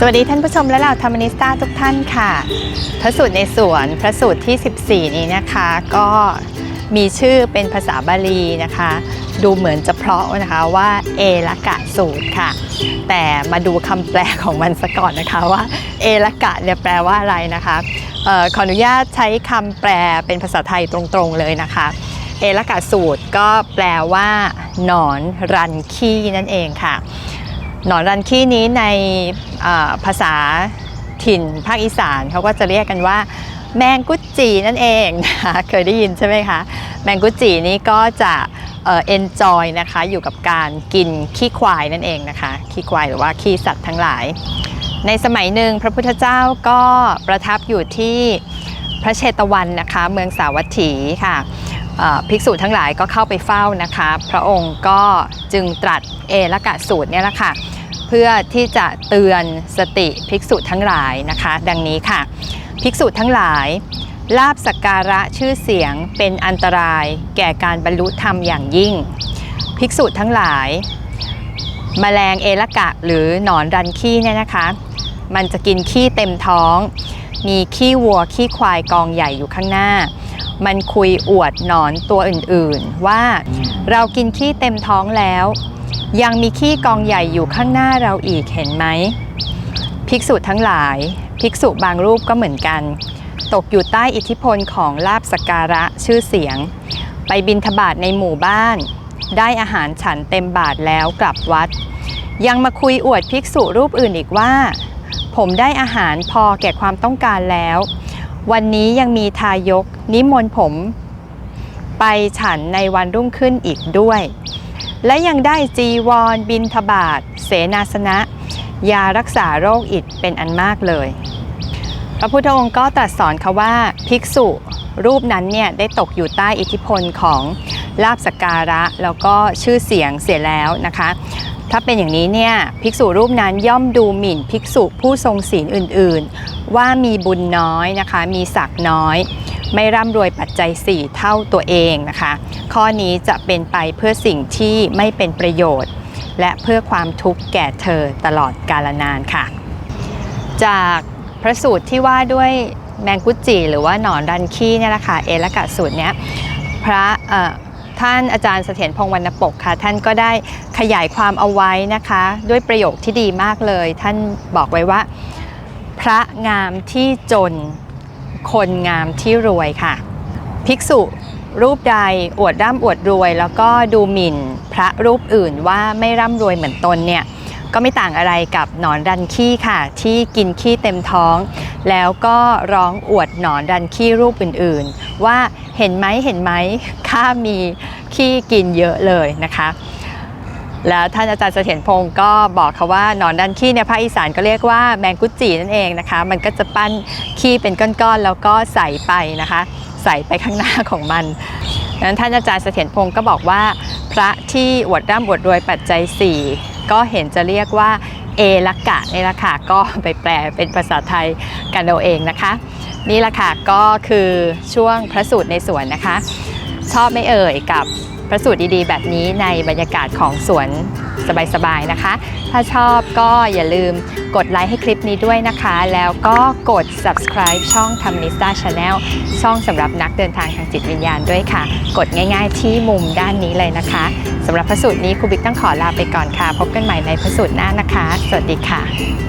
สวัสดีท่านผู้ชมและเหล่าธรรมนิสต้าทุกท่านค่ะ พระสูตรในสวนพระสูตรที่ 14 นี้นะคะ ก็มีชื่อเป็นภาษาบาลีนะคะ ดูเหมือนจะเพราะนะคะว่าเอละกะสูตรค่ะ แต่มาดูคำแปลของมันซะก่อนนะคะว่าเอละกะเนี่ยแปลว่าอะไรนะคะออขออนุญาตใช้คำแปลเป็นภาษาไทยตรงๆเลยนะคะ เอละกะสูตรก็แปลว่าหนอนรันขี้นั่นเองค่ะ หนอนรันขี้นี้ในภาษาถิ่นภาคอีสานเขาก็จะเรียกกันว่าแมงกุจีนั่นเองนะคะเคยได้ยินใช่ไหมคะแมงกุจีนี้ก็จะเอ็นจอยนะคะอยู่กับการกินขี้ควายนั่นเองนะคะขี้ควายหรือว่าขี้สัตว์ทั้งหลาย ในสมัยหนึ่งพระพุทธเจ้าก็ประทับอยู่ที่พระเชตวันนะคะเมืองสาวัตถีค่ะภิกษุทั้งหลายก็เข้าไปเฝ้านะคะ พระองค์ก็จึงตรัสเอละกะสูตรเนี่ยแหละค่ะ เพื่อที่จะเตือนสติภิกษุทั้งหลายนะคะ ดังนี้ค่ะ ภิกษุทั้งหลาย ลาบสักการะชื่อเสียงเป็นอันตรายแก่การบรรลุธรรมอย่างยิ่ง ภิกษุทั้งหลายแมลงเอละกะหรือหนอนรันขี้เนี่ยนะคะ มันจะกินขี้เต็มท้อง มีขี้วัวขี้ควายกองใหญ่อยู่ข้างหน้า มันคุยอวดหนอนตัวอื่นๆ ว่าเรากินขี้เต็มท้องแล้ว ยังมีขี้กองใหญ่อยู่ข้างหน้าเราอีกเห็นไหม ภิกษุทั้งหลาย ภิกษุบางรูปก็เหมือนกัน ตกอยู่ใต้อิทธิพลของลาบสการะชื่อเสียง ไปบินทบาทในหมู่บ้าน ได้อาหารฉันเต็มบาทแล้วกลับวัด ยังมาคุยอวดภิกษุรูปอื่นอีกว่า ผมได้อาหารพอแก่ความต้องการแล้ว วันนี้ยังมีทายกนิมนต์ผม ไปฉันในวันรุ่งขึ้นอีกด้วย และยังได้จีวร บินทบาท เสนาสนะ ยารักษาโรคอิดเป็นอันมากเลย พระพุทธองค์ก็ตรัสสอนเขาว่าภิกษุรูปนั้นเนี่ยได้ตกอยู่ใต้อิทธิพลของลาบสกการะ แล้วก็ชื่อเสียงเสียแล้วนะคะ ถ้าเป็นอย่างนี้เนี่ยภิกษุรูปนั้นย่อมดูหมิ่นภิกษุผู้ทรงศีลอื่น ๆ ว่ามีบุญน้อยนะคะ มีศักดิ์น้อย ไม่ร่ำรวยปัจจัย 4 เท่าตัวเองนะคะ ข้อนี้จะเป็นไปเพื่อสิ่งที่ไม่เป็นประโยชน์ และเพื่อความทุกข์แก่เธอตลอดกาลนานค่ะ จากพระสูตรที่ว่าด้วยแมงกุจิหรือว่าหนอนรันขี้เนี่ยแหละค่ะเอละกะสูตรเนี้ยพระท่านอาจารย์เสถียรพงษ์วรรณปกค่ะ ท่านก็ได้ขยายความเอาไว้นะคะ ด้วยประโยคที่ดีมากเลย ท่านบอกไว้ว่า พระงามที่จน คนงามที่รวยค่ะ ภิกษุรูปใดอวดร่ำอวดรวย แล้วก็ดูหมิ่นพระรูปอื่นว่าไม่ร่ำรวยเหมือนตนเนี่ยก็ไม่ต่างอะไรกับหนอนรันขี้ค่ะ ที่กินขี้เต็มท้อง แล้วก็ร้องอวดหนอนรันขี้รูปอื่นๆ ว่าเห็นไหมเห็นไหมข้ามีขี้กินเยอะเลยนะคะ แล้วท่านอาจารย์เสถียรพงศ์ก็บอกเขาว่าหนอนดันขี้เนี่ยภาคอีสานก็เรียกว่าแมงกุดจีนั่นเองนะคะ มันก็จะปั้นขี้เป็นก้อนๆแล้วก็ใส่ไปนะคะ ใส่ไปข้างหน้าของมันดังนั้นท่านอาจารย์เสถียรพงศ์ก็บอกว่า พระที่อวดร่ำอวดรวยปัจจัย 4 ก็เห็นจะเรียกว่าเอลักะนี่ละค่ะก็ไปแปลเป็นภาษาไทยกันเอาเองนะคะ นี่ละค่ะก็คือช่วงพระสูตรในสวนนะคะ ชอบไม่เอ่ยกับพระสูตรดีๆ แบบนี้ในบรรยากาศของสวนสบายๆนะคะ ถ้าชอบก็อย่าลืมกดไลค์ให้คลิปนี้ด้วยนะคะ แล้วก็กด subscribe ช่อง t a m n i s t a Channel ช่องสำหรับนักเดินทางทางจิตวิญญาณด้วยค่ะ กดง่ายๆที่มุมด้านนี้เลยนะคะสำหรับพระสูตรนี้ครูบิ๊กต้องขอลาไปก่อนค่ะ พบกันใหม่ในพระสูตรหน้านะคะ สวัสดีค่ะ